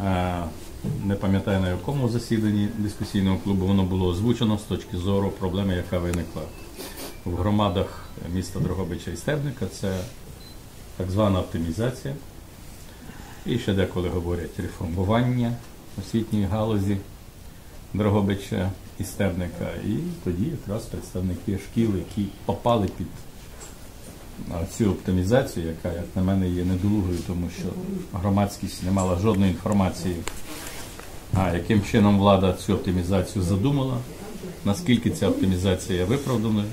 Е, Не пам'ятаю на якому засіданні дискусійного клубу воно було озвучено з точки зору проблеми, яка виникла в громадах міста Дрогобича і Стебника. Це так звана оптимізація. І ще деколи говорять реформування освітньої галузі Дрогобича і Стебника. І тоді якраз представники шкіл, які попали під цю оптимізацію, яка, як на мене, є недолугою, тому що громадськість не мала жодної інформації, а яким чином влада цю оптимізацію задумала, наскільки ця оптимізація є виправданою,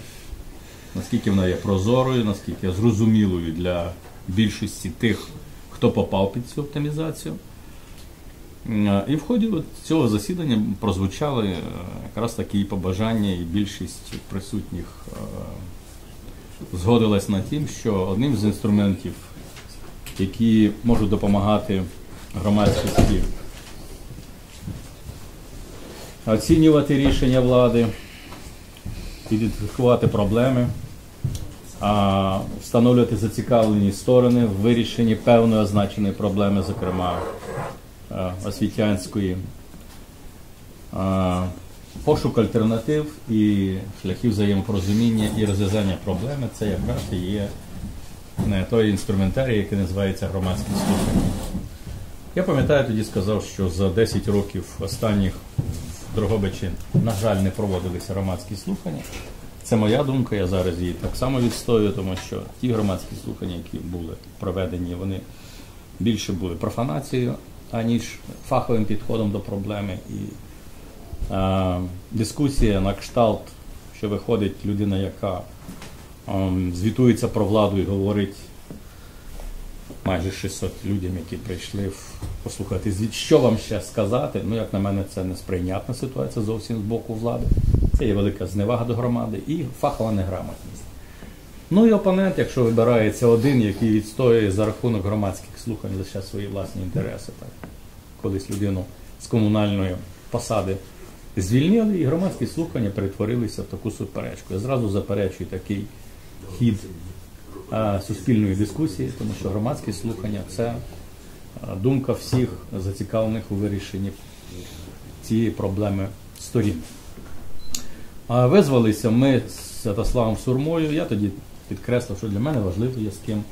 наскільки вона є прозорою, наскільки зрозумілою для більшості тих, хто попав під цю оптимізацію. І в ході цього засідання прозвучали е, якраз такі побажання, і більшість присутніх е, згодилась на тим, що одним з інструментів, які можуть допомагати громадськості оцінювати рішення влади, ідентифікувати проблеми, а, встановлювати зацікавлені сторони в вирішенні певної означеної проблеми, зокрема е, освітянської, пошук альтернатив і шляхів взаємопорозуміння і розв'язання проблеми це якраз і є е, той інструментарій, який називається громадські слухання. Я пам'ятаю, тоді сказав, що за 10 років останніх в Дрогобичі, на жаль, не проводилися громадські слухання. Це моя думка, я зараз її так само відстоюю, тому що ті громадські слухання, які були проведені, вони більше були профанацією, аніж фаховим підходом до проблеми. І дискусія на кшталт, що виходить людина, яка ем, звітується про владу і говорить майже 600 людям, які прийшли послухати звіт. Що вам ще сказати? Ну, як на мене, це несприйнятна ситуація зовсім з боку влади. Це є велика зневага до громади і фахова неграмотність. Ну і опонент, якщо вибирається один, який відстоює за рахунок громадських слухань лише свої власні інтереси. Так. Колись людину з комунальної посади звільнили, і громадські слухання перетворилися в таку суперечку. Я зразу заперечую такий хід е, суспільної дискусії, тому що громадські слухання це думка всіх зацікавлених у вирішенні цієї проблеми сторін. А визвалися ми з Святославом Сурмою. Я тоді підкреслив, що для мене важливо є з ким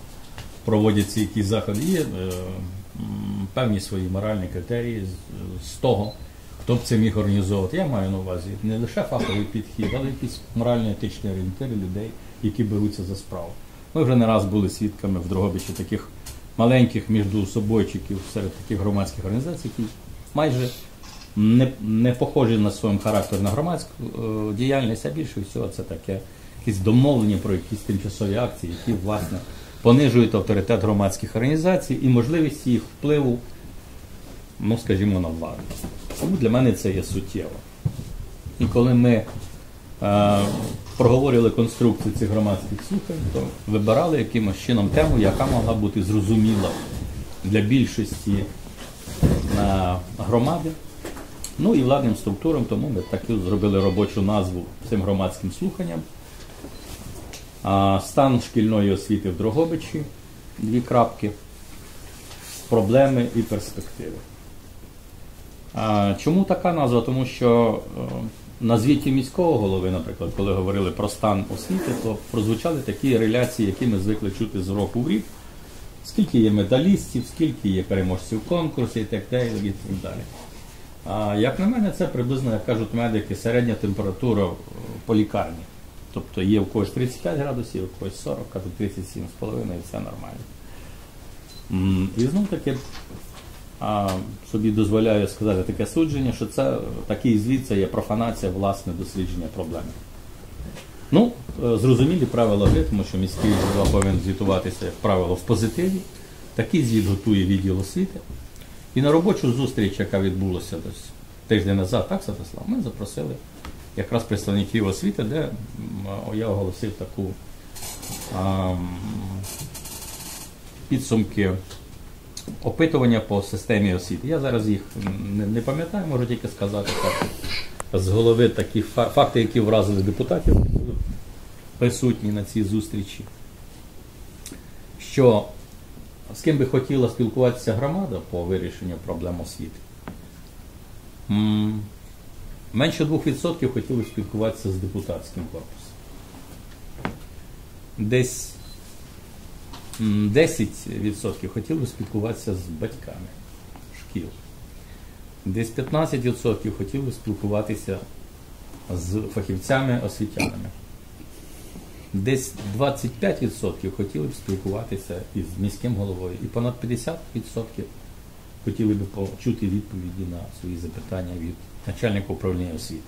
проводяться якісь заходи. Є е, певні свої моральні критерії з, з того, хто б це міг організовувати. Я маю на увазі не лише фаховий підхід, але якісь морально-етичні орієнтири людей, які беруться за справу. Ми вже не раз були свідками в Дрогобичі таких маленьких міждоусобойчиків серед таких громадських організацій, які майже не, не похожі на своїм характер на громадську е, діяльність, а більше всього це таке якісь домовлення про якісь тимчасові акції, які власне понижують авторитет громадських організацій і можливість їх впливу, ну скажімо, на владу. Тому для мене це є суттєво. І коли ми е, проговорювали конструкцію цих громадських слухань, то вибирали якимось чином тему, яка могла бути зрозуміла для більшості е, громади. Ну і владним структурам, тому ми таки зробили робочу назву цим громадським слуханням. Стан шкільної освіти в Дрогобичі, дві крапки, проблеми і перспективи. Чому така назва? Тому що е, на звіті міського голови, наприклад, коли говорили про стан освіти, то прозвучали такі реляції, які ми звикли чути з року в рік. Скільки є медалістів, скільки є переможців конкурсів і так далі. І так далі. А як на мене, це приблизно, як кажуть медики, середня температура е, по лікарні. Тобто є у когось 35 градусів, у когось 40, а тут 37,5 і все нормально. І знов таки собі дозволяю сказати таке судження, що це такий звіт це є профанація власне дослідження проблеми. Ну, е, зрозумілі правила гри, тому що міський голова повинен звітуватися, як правило, в позитиві. Такий звіт готує відділ освіти. І на робочу зустріч, яка відбулася десь тиждень назад, так, Святослав, ми запросили якраз представників освіти, де я оголосив таку а, підсумки опитування по системі освіти. Я зараз їх не, пам'ятаю, можу тільки сказати так, з голови такі фа- факти, які вразили депутатів, присутні на цій зустрічі. Що з ким би хотіла спілкуватися громада по вирішенню проблем освіти. Менше 2% хотіли спілкуватися з депутатським корпусом. Десь 10% хотіли спілкуватися з батьками шкіл. Десь 15% хотіли спілкуватися з фахівцями освітянами. Десь 25% хотіли б спілкуватися із міським головою, і понад 50% хотіли б почути відповіді на свої запитання від начальника управління освіти.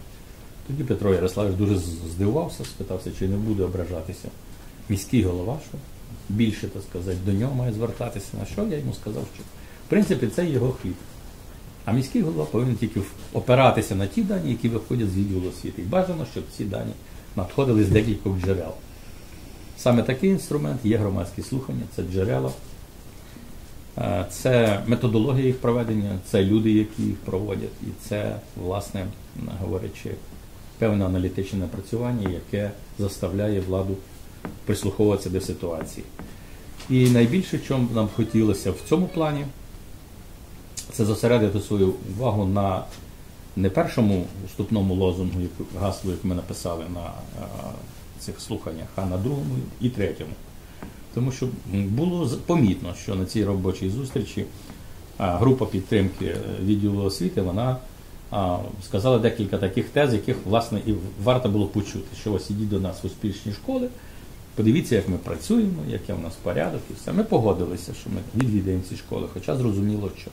Тоді Петро Ярославович дуже здивувався, спитався, чи не буде ображатися міський голова, що більше, так сказати, до нього має звертатися. На що я йому сказав, що в принципі це його хліб. А міський голова повинен тільки опиратися на ті дані, які виходять з відділу освіти. І бажано, щоб ці дані надходили з декількох джерел. Саме такий інструмент є громадські слухання, це джерела, е, це методологія їх проведення, це люди, які їх проводять, і це, власне, говорячи, певне аналітичне напрацювання, яке заставляє владу прислуховуватися до ситуації. І найбільше, чому нам хотілося в цьому плані, це зосередити свою увагу на не першому вступному лозунгу, гаслу, яку ми написали на е, цих слуханнях, а на другому і третьому. Тому що було помітно, що на цій робочій зустрічі група підтримки е, відділу освіти вона сказала декілька таких тез, яких власне і варто було почути, що ось ідіть до нас в успішні школи, подивіться, як ми працюємо, який у нас порядок і все. Ми погодилися, що ми відвідаємо ці школи, хоча зрозуміло, що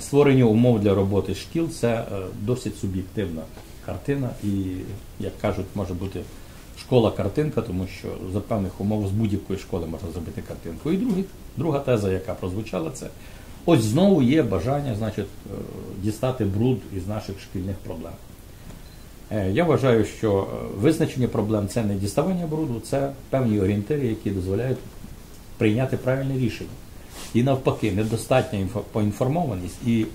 створення умов для роботи шкіл це е, досить суб'єктивна картина, і, як кажуть, може бути школа-картинка, тому що за певних умов з будь-якої школи можна зробити картинку. І другий, друга теза, яка прозвучала, це ось знову є бажання значить, е, дістати бруд із наших шкільних проблем. Е, Я вважаю, що е, визначення проблем це не діставання бруду, це певні орієнтири, які дозволяють прийняти правильне рішення. І навпаки, недостатня поінформованість і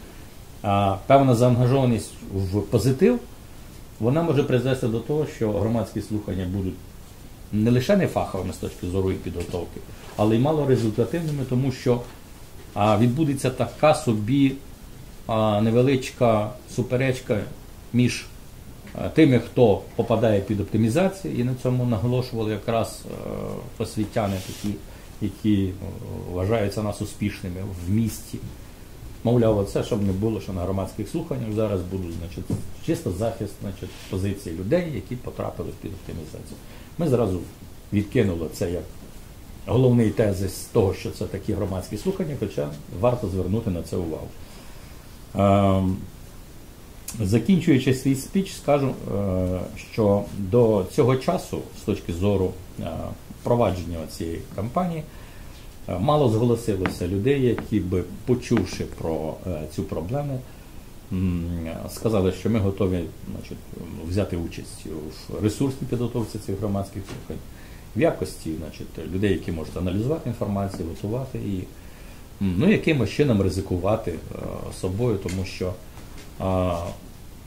а, певна заангажованість в позитив, вона може призвести до того, що громадські слухання будуть не лише не фаховими з точки зору і підготовки, але й малорезультативними, тому що а, відбудеться така собі а, невеличка суперечка між тими, хто попадає під оптимізацію, і на цьому наголошували якраз е, освітяни такі, які е, вважаються нас успішними в місті. Мовляв, оце, щоб не було, що на громадських слуханнях зараз будуть значить, чисто захист значить, позиції людей, які потрапили під оптимізацію. Ми зразу відкинули це як головний тезис того, що це такі громадські слухання, хоча варто звернути на це увагу. Закінчуючи свій спіч, скажу, е, що до цього часу, з точки зору е, провадження цієї кампанії, е, мало зголосилося людей, які би, почувши про цю проблему, сказали, що ми готові значить, взяти участь в ресурсній підготовці цих громадських слухань, в якості значить, людей, які можуть аналізувати інформацію, готувати її, ну, якимось чином ризикувати собою, тому що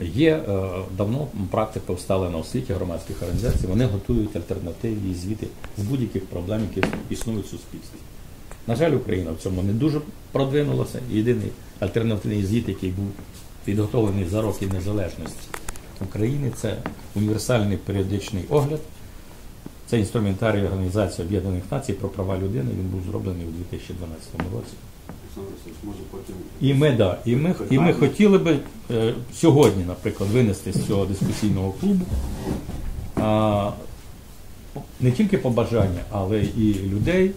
Є е, давно практика всталена у світі громадських організацій, вони готують альтернативні звіти з будь-яких проблем, які існують в суспільстві. На жаль, Україна в цьому не дуже продвинулася. Єдиний альтернативний звіт, який був підготовлений за роки незалежності України, це універсальний періодичний огляд. Це інструментарій Організації Об'єднаних Націй про права людини. Він був зроблений у 2012 році. Олександр Васильович, може потім. І ми, да, і ми, і ми хотіли би е, сьогодні, наприклад, винести з цього дискусійного клубу а, не тільки побажання, але і людей,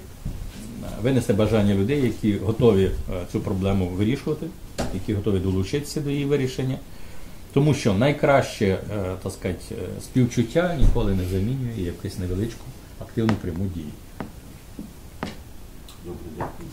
винести бажання людей, які готові е, цю проблему вирішувати, які готові долучитися до її вирішення. Тому що найкраще е, так сказати, е, співчуття ніколи не замінює якусь невеличку активну пряму дію. Добре, дякую.